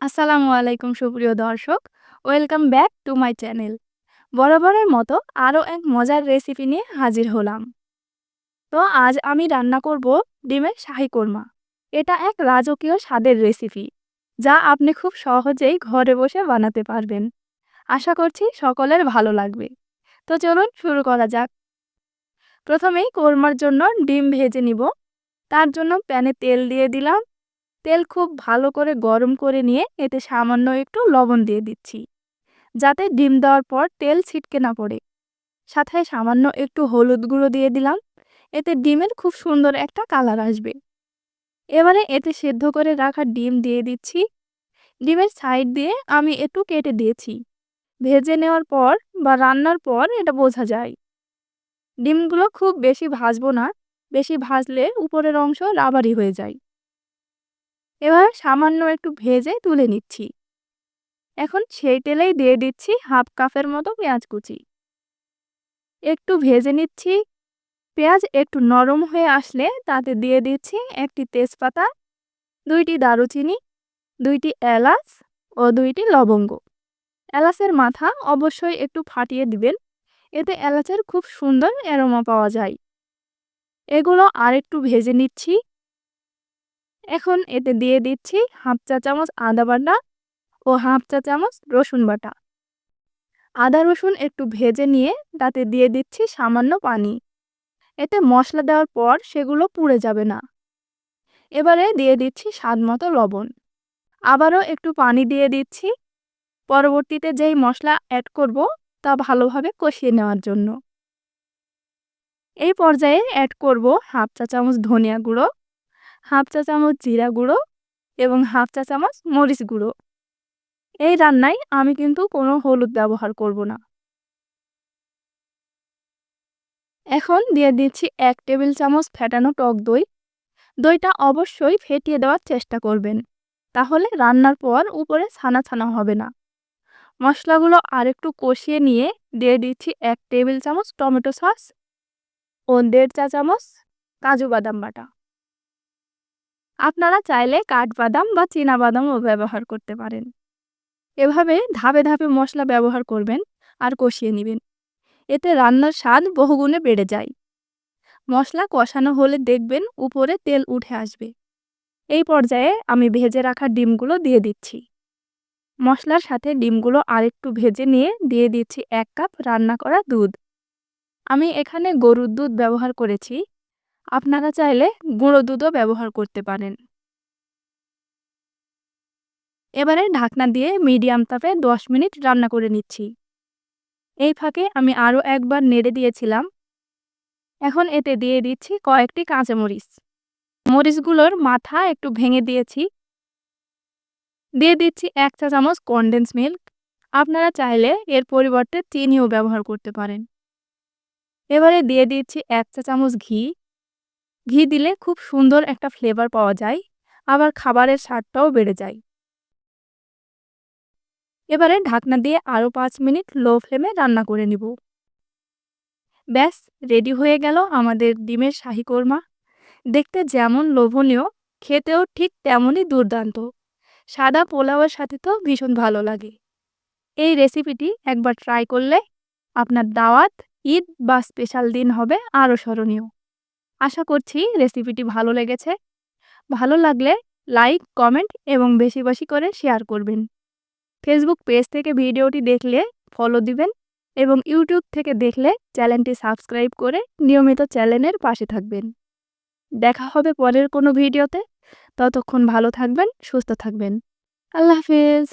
আসসালামু আলাইকুম, সুপ্রিয় দর্শক। Welcome back to my channel বরাবরের মতো আরও এক মজার রেসিপি নিয়ে হাজির হলাম। তো আজ আমি রান্না করব ডিমের শাহি কোরমা। এটা এক রাজকীয় স্বাদের রেসিপি যা আপনি খুব সহজেই ঘরে বসে বানাতে পারবেন। আশা করছি সকলের ভালো লাগবে। তো চলুন শুরু করা যাক। প্রথমেই কোরমার জন্য ডিম ভেজে নিব। তার জন্য প্যানে তেল দিয়ে দিলাম। তেল খুব ভালো করে গরম করে নিয়ে এতে সামান্য একটু লবণ দিয়ে দিচ্ছি। যাতে ডিম দেওয়ার পর তেল ছিটকে না পড়ে। সাথে সামান্য একটু হলুদ গুঁড়ো দিয়ে দিলাম। এতে ডিমের খুব সুন্দর একটা কালার আসবে। এবারে এতে সেদ্ধ করে রাখা ডিম দিয়ে দিচ্ছি। ডিমের সাইড দিয়ে আমি একটু কেটে দিয়েছি। ভেজে নেওয়ার পর বা রান্নার পর এটা বোঝা যায়। ডিমগুলো খুব বেশি ভাজবো না। বেশি ভাজলে উপরের অংশ রাবারি হয়ে যায়। এবার সামান্য একটু ভেজে তুলে নিচ্ছি। এখন সেই তেলেই দিয়ে দিচ্ছি হাফ কাপের মতো পেঁয়াজ কুচি। একটু ভেজে নিচ্ছি। পেঁয়াজ একটু নরম হয়ে আসলে তাতে দিয়ে দিচ্ছি একটি তেজপাতা, দুইটি দারুচিনি, দুইটি এলাচ ও দুইটি লবঙ্গ। এলাচের মাথা অবশ্যই একটু ফাটিয়ে দিবেন, এতে এলাচের খুব সুন্দর অ্যারোমা পাওয়া যায়। এগুলো আর একটু ভেজে নিচ্ছি। এখন এতে দিয়ে দিচ্ছি হাফ চা চামচ আদা বাটা ও হাফ চা চামচ রসুন বাটা। আদা রসুন একটু ভেজে নিয়ে তাতে দিয়ে দিচ্ছি সামান্য পানি। এতে মশলা দেওয়ার পর সেগুলো পুড়ে যাবে না। এবারে দিয়ে দিচ্ছি স্বাদ মতো লবণ। আবারও একটু পানি দিয়ে দিচ্ছি। পরবর্তীতে যেই মশলা অ্যাড করব তা ভালোভাবে কষিয়ে নেওয়ার জন্য। এই পর্যায়ে অ্যাড করব হাফ চা চামচ ধনিয়া গুঁড়ো। হাফ চা চামচ জিরা গুঁড়ো এবং হাফ চা চামচ মরিচ গুঁড়ো। এই রান্নায় আমি কিন্তু কোনো হলুদ ব্যবহার করব না। এখন দিয়ে দিচ্ছি এক টেবিল চামচ ফেটানো টক দই। দইটা অবশ্যই ফেটিয়ে দেওয়ার চেষ্টা করবেন, তাহলে রান্নার পর উপরে ছানা ছানা হবে না। মশলাগুলো আরেকটু কষিয়ে নিয়ে দিয়ে দিচ্ছি এক টেবিল চামচ টমেটো সস ও দেড় চা চামচ কাজু বাদাম বাটা। আপনারা চাইলে কাঠবাদাম বা বাদামও ব্যবহার করতে পারেন। এভাবে ধাপে ধাপে মশলা ব্যবহার করবেন আর কষিয়ে নেবেন। এতে রান্নার স্বাদ বহুগুণে বেড়ে যায়। মশলা কষানো হলে দেখবেন উপরে তেল উঠে আসবে। এই পর্যায়ে আমি ভেজে রাখা ডিমগুলো দিয়ে দিচ্ছি। মশলার সাথে ডিমগুলো আরেকটু ভেজে নিয়ে দিয়ে দিচ্ছি এক কাপ রান্না করা দুধ। আমি এখানে গরুর দুধ ব্যবহার করেছি। আপনারা চাইলে গুঁড়ো দুধও ব্যবহার করতে পারেন। এবারে ঢাকনা দিয়ে মিডিয়াম তাপে দশ মিনিট রান্না করে নিচ্ছি। এই ফাঁকে আমি আরও একবার নেড়ে দিয়েছিলাম। এখন এতে দিয়ে দিচ্ছি কয়েকটি কাঁচামরিচ। মরিচগুলোর মাথা একটু ভেঙে দিয়েছি। দিয়ে দিচ্ছি এক চা চামচ কনডেন্স মিল্ক আপনারা চাইলে এর পরিবর্তে চিনিও ব্যবহার করতে পারেন। এবারে দিয়ে দিচ্ছি এক চা চামচ ঘি। ঘি দিলে খুব সুন্দর একটা ফ্লেভার পাওয়া যায়, আবার খাবারের স্বাদটাও বেড়ে যায়। এবারে ঢাকনা দিয়ে আরও পাঁচ মিনিট লো ফ্লেমে রান্না করে নিব। ব্যাস রেডি হয়ে গেল আমাদের ডিমের শাহি কোরমা। দেখতে যেমন লোভনীয়, খেতেও ঠিক তেমনই দুর্দান্ত। সাদা পোলাওয়ের সাথে তো ভীষণ ভালো লাগে। এই রেসিপিটি একবার ট্রাই করলে আপনার দাওয়াত, ঈদ বা স্পেশাল দিন হবে আরও স্মরণীয়। আশা করছি রেসিপিটি ভালো লেগেছে। ভালো লাগলে লাইক কমেন্ট এবং বেশি বেশি করে শেয়ার করবেন। ফেসবুক পেজ থেকে ভিডিওটি দেখলে ফলো দিবেন এবং ইউটিউব থেকে দেখলে চ্যানেলটি সাবস্ক্রাইব করে নিয়মিত চ্যানেলের পাশে থাকবেন। দেখা হবে পরের কোনো ভিডিওতে ততক্ষণ ভালো থাকবেন, সুস্থ থাকবেন। আল্লাহ হাফিজ।